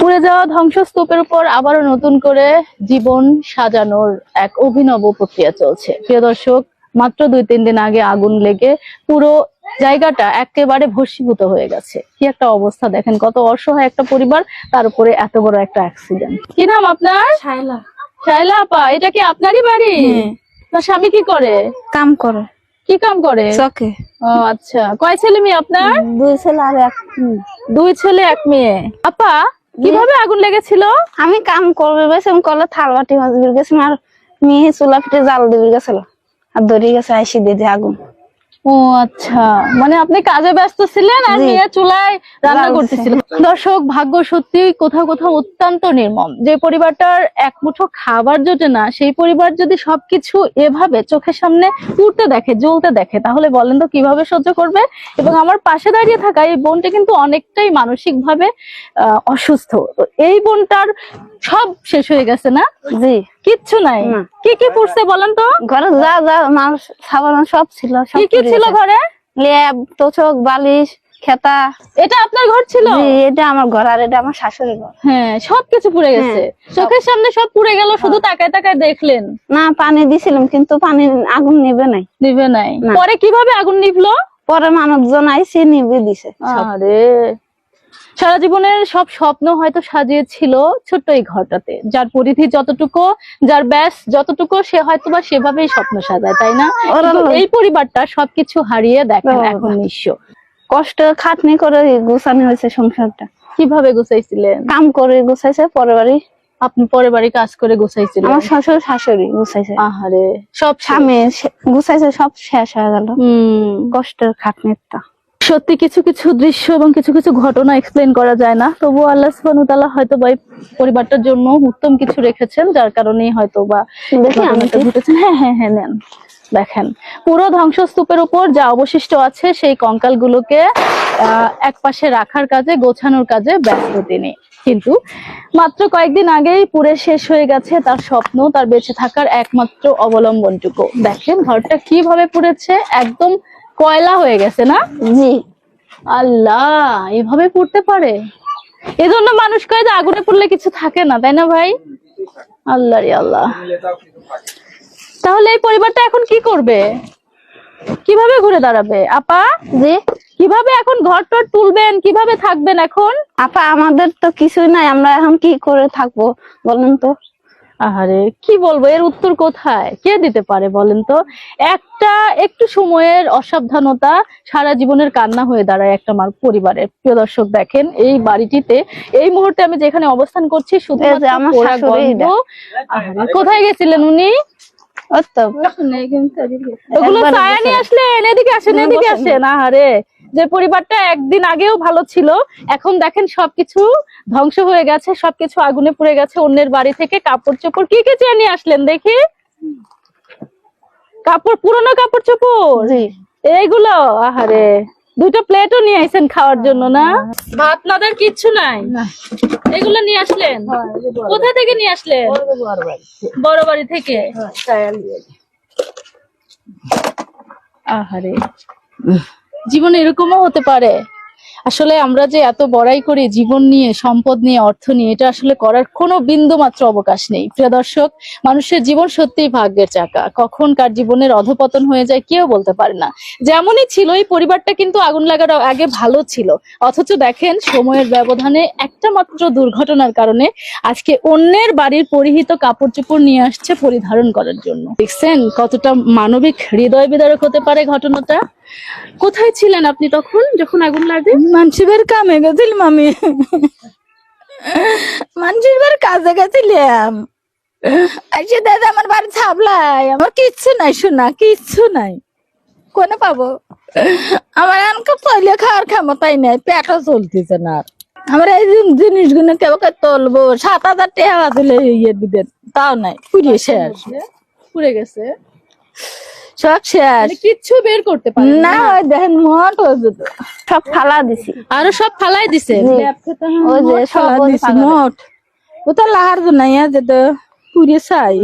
পুড়ে যাওয়া ধ্বংসস্তূপের উপর আবারও নতুন করে জীবন সাজানোর এক অভিনব প্রক্রিয়া চলছে। প্রিয় দর্শক মাত্র দুই তিন দিন আগে আগুন লেগে পুরো জায়গাটা একেবারে ভস্মীভূত হয়ে গেছে। কি একটা অবস্থা দেখেন কত অসহায় একটা পরিবার তার উপরে এত বড় একটা অ্যাক্সিডেন্ট কি নাম আপনার? শাইলা শাইলা আপা এটা কি আপনারই বাড়ি? আপনার স্বামী কি করে? কাম করে। কি কাম করে? চকে। ও আচ্ছা। কয় ছেলে মেয়ে আপনার? দুই ছেলে আর এক। দুই ছেলে এক মেয়ে। আপা? কীভাবে আগুন লেগেছিল? আমি কাম করবে বসে আমি কলে থাল বাটি বিল গেছিলাম আর মেয়ে চুলা ফিটে জাল দিবি গেছিল। আর ধরে গেছে, আইসি দিদি আগুন। ও আচ্ছা। মানে আপনি কাজে ব্যস্ত ছিলেন আর। মেয়ে চুলায় রান্না করতেছিলেন। দর্শক ভাগ্য সত্যি কোথাও কোথাও অত্যন্ত নির্মম। যে পরিবারটার এক মুঠো খাবার জোটে না সেই পরিবার যদি সবকিছু এভাবে চোখের সামনে পুড়তে দেখে জ্বলতে দেখে তাহলে বলেন তো কীভাবে সহ্য করবে? এবং আমার পাশে দাঁড়িয়ে থাকা এই বোনটা কিন্তু অনেকটাই মানসিক ভাবে অসুস্থ। তো এই বোনটার সব শেষ হয়ে গেছে না? জি। কিচ্ছু নাই। কি কি পুড়ছে বলেন তো? ঘরে যা যা মানুষ সাবান সব ছিল কি কি ছিল ঘরে? লেপ তোষক বালিশ খেতা। এটা আপনার ঘর ছিল? এটা আমার ঘর আর এটা আমার শাশুড়ি ঘর। হ্যাঁ সবকিছু পুড়ে গেছে। হ্যাঁ, চোখের সামনে সব পুড়ে গেল শুধু তাকায় তাকায় দেখলেন? না পানি দিছিলাম কিন্তু পানি আগুন নিবে নাই। নিবে নাই। পরে কীভাবে আগুন নিভলো? পরে মানুষজন আইসে নিবে দিছে আরে সারা জীবনের সব স্বপ্ন হয়তো সাজিয়েছিল ছোট্ট এই ঘরটাতে। যার পরিধি যতটুকু যার ব্যাস যতটুকু সে হয়তো বা সেভাবেই স্বপ্ন সাজায় তাই না। এই পরিবারটা সবকিছু হারিয়ে দেখেন বাবা। এখন নিঃস্ব। কষ্ট খাটনি করে গুছানো হয়েছে সংসারটা। কীভাবে গুছাইছিলেন? কাম করে গুছাইছে বাড়ি। আপনি পরের বাড়ি কাজ করে গুছাইছিলেন? আমার শ্বশুর শাশুড়ি গুছাইছে। আহারে সব। স্বামী গুছাইছে সব শেষ হয়ে গেল। হুম। কষ্টের খাটনিটা। সত্যি কিছু কিছু দৃশ্য এবং কিছু কিছু ঘটনা এক্সপ্লেন করা যায় না। তবুও আল্লাহ তাআলা হয়তো বা পরিবারটার জন্য উত্তম কিছু রেখেছেন যার কারণে হয়তো বা ঘটেছেন হ্যাঁ হ্যাঁ হ্যাঁ নেন দেখেন। পুরো ধ্বংসস্তূপের উপর যা অবশিষ্ট আছে সেই কঙ্কালগুলোকে আহ, এক পাশে রাখার কাজে গোছানোর কাজে ব্যস্ত তিনি। কিন্তু মাত্র কয়েকদিন আগেই পুরে শেষ হয়ে গেছে তার স্বপ্ন তার বেঁচে থাকার একমাত্র অবলম্বনটুকু। দেখেন ঘরটা কীভাবে পুড়েছে একদম কয়লা হয়ে গেছে না? জি। আল্লাহ এভাবে পড়তে পারে? এজন্য মানুষ কয় যে আগুনে পড়লে কিছু থাকে না তাই না ভাই? আল্লাহ রে আল্লাহ। তাহলে এই পরিবারটা এখন কি করবে? কীভাবে ঘুরে দাঁড়াবে? আপা? জি? কীভাবে এখন ঘর টর তুলবেন? কীভাবে থাকবেন এখন? আপা আমাদের তো কিছুই নাই আমরা এখন কি করে থাকব বলেন তো? আহারে কি বলব এর উত্তর কোথায়? কে দিতে পারে বলেন তো? একটা একটু সময়ের অসাবধানতা সারা জীবনের কান্না হয়ে দাঁড়ায় একটা মার পরিবারের। প্রিয় দর্শক দেখেন এই বাড়িটিতে এই মুহূর্তে আমি যেখানে অবস্থান করছি শুধু আমার। কোথায় গেছিলেন উনি? ওগুলো ছায়া নিয়ে আসলেন এদিকে আসেন এদিকে। আসেন আহারে। যে পরিবারটা একদিন আগেও ভালো ছিল এখন দেখেন সবকিছু ধ্বংস হয়ে গেছে সবকিছু আগুনে পুড়ে গেছে অন্যের বাড়ি থেকে কাপড় চোপড় কি কি চেয়ে নিয়ে আসলেন দেখি? কাপড় পুরনো কাপড় চোপড়? এইগুলো? আহারে দুইটা প্লেটও নিয়ে আইছেন খাওয়ার জন্য না? ভাত নাদার কিচ্ছু নাই? এগুলো নিয়ে আসলেন? কোথা থেকে নিয়ে আসলেন? বড় বাড়ি থেকে। আহারে। জীবনে এরকমও হতে পারে। আসলে আমরা যে এত বড়াই করি জীবন নিয়ে, সম্পদ নিয়ে, অর্থ নিয়ে, এটা আসলে করার কোনো বিন্দু মাত্র অবকাশ নেই। প্রিয় দর্শক, মানুষের জীবন সত্যিই ভাগ্যের চাকা। কখন কার জীবনের অধপতন হয়ে যায় কেউ বলতে পারে না। যেমনই ছিল, এই পরিবারটা কিন্তু আগুন লাগার আগে ভালো ছিল। অথচ দেখেন, সময়ের ব্যবধানে একটা মাত্র দুর্ঘটনার কারণে আজকে অন্যের বাড়ির পরিহিত কাপড় চোপড় নিয়ে আসছে পরিধারণ করার জন্য। দেখছেন কতটা মানবিক হৃদয় বিদারক হতে পারে ঘটনাটা? কোথায় ছিলেন আপনি তখন যখন আগুন লাগে? মানুষের কামে গেছিলাম আমি মানুষের কাজে গেছিলাম। দাদা আমার বাড়ি ছাবলাই আমার কিচ্ছু নাই শোনা কিচ্ছু নাই। কোনে পাবো? আমার এমনকি পয়লে খাওয়ার ক্ষমতাই নাই পেটও চলতেছে না। আমার এই জিনিসগুলো কেউ কে তুলবো? সাত হাজার টাকা দিলে ইয়ে দিবেন তাও নাই পুড়িয়ে শেষ। পুড়ে গেছে? সব শেষ। মানে কিচ্ছু বের করতে পারেন। না ওই দেখেন মোট হয়ে যেত সব ফালা দিছি। আরও সব ফালাই দিছে। ওই যে সব মোট। ও তো লাহার জন্য যেত পুড়িয়ে চাই।